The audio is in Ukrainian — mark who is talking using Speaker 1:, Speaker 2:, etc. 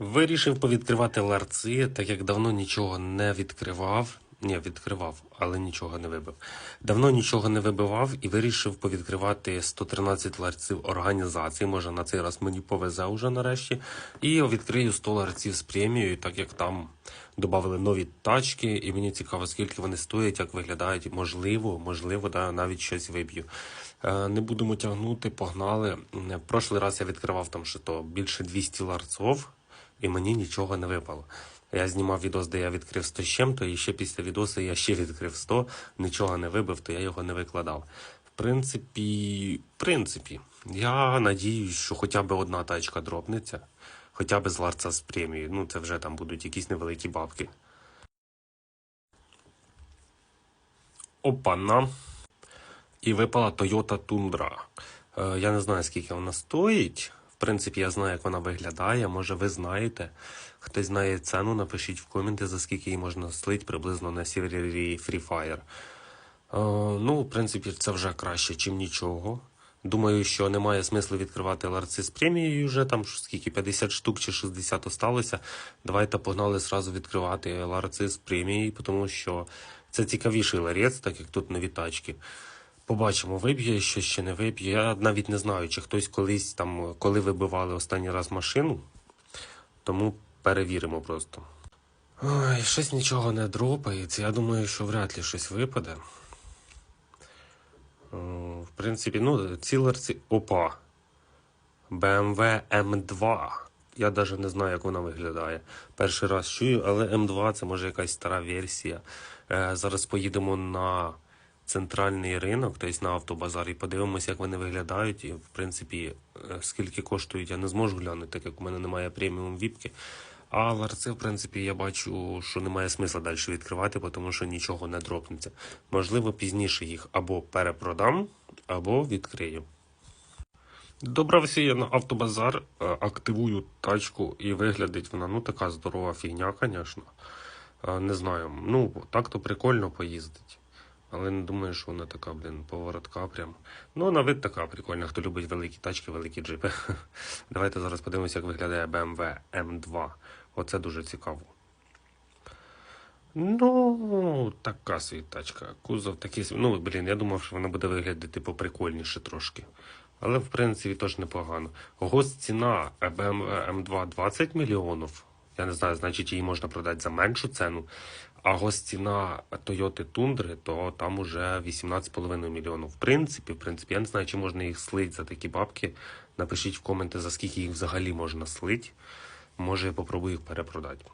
Speaker 1: Вирішив повідкривати ларци, так як давно нічого не відкривав. Ні, відкривав, але нічого не вибив. Давно нічого не вибивав і вирішив повідкривати 113 ларців організації. Може на цей раз мені повезе вже нарешті. І відкрию 100 ларців з премією, так як там додали нові тачки, і мені цікаво, скільки вони стоять, як виглядають. Можливо, можливо, да, навіть щось виб'ю. Е, Не будемо тягнути, погнали. М, Прошлий раз я відкривав там що то більше 200 ларців, і мені нічого не випало. Я знімав відос, де я відкрив 100 з чим-то, і ще після відосу я ще відкрив 100, нічого не вибив, то я його не викладав. В принципі, в принципі, я надіюсь, що хоча б одна тачка дропнеться, хоча б з ларца з премією. Ну, це вже там будуть якісь невеликі бабки. Опана. І випала Toyota Tundra. Е, Я не знаю, скільки вона стоїть. Принципі, я знаю, як вона виглядає. Може, ви знаєте. Хтось знає ціну, напишіть в коменти, за скільки її можна слити приблизно на сервері Free Fire. Е, ну, в принципі, це вже краще, чим нічого. Думаю, що немає смислу відкривати ларци з премією вже там скільки 50 штук чи 60 осталося. Давайте погнали зразу відкривати ларци з премією, тому що це цікавіший ларець, так як тут нові тачки. Побачимо, виб'є що ще не виб'є. Я навіть не знаю, чи хтось колись там, коли вибивали останній раз машину, тому перевіримо просто. Ой, щось нічого не дропається. Я думаю, що вряд ли щось випаде. В принципі, ну, цілерці. Опа. BMW M2. Я навіть не знаю, як вона виглядає. Перший раз чую, але M2 це може якась стара версія. Е, зараз поїдемо на центральний ринок, тобто на автобазар, і подивимося, як вони виглядають. І, в принципі, е, скільки коштують, я не зможу глянути, так як у мене немає преміум віпки. А ларци, в принципі, я бачу, що немає смисла далі відкривати, тому що нічого не дропнеться. Можливо, пізніше їх або перепродам, або відкрию. Добрався я на автобазар, е, активую тачку і виглядить вона ну така здорова фігня, звісно. Е, Не знаю, ну так-то прикольно поїздить. Але не думаю, що вона така, блін, поворотка прям. Ну, на вид така прикольна, хто любить великі тачки, великі джипи. Давайте зараз подивимося, як виглядає BMW M2. Оце дуже цікаво. Ну, така собі тачка. Кузов такий. Ну, блін, я думав, що вона буде виглядати поприкольніше трошки. Але в принципі теж непогано. Госціна BMW M2 20 мільйонів. Я не знаю, значить її можна продати за меншу ціну. А госціна Toyota Tundra, то там уже 18,5 мільйонів. В принципі, в принципі, я не знаю, чи можна їх слити за такі бабки. Напишіть в коменти, за скільки їх взагалі можна слити. Може, я попробую їх перепродати.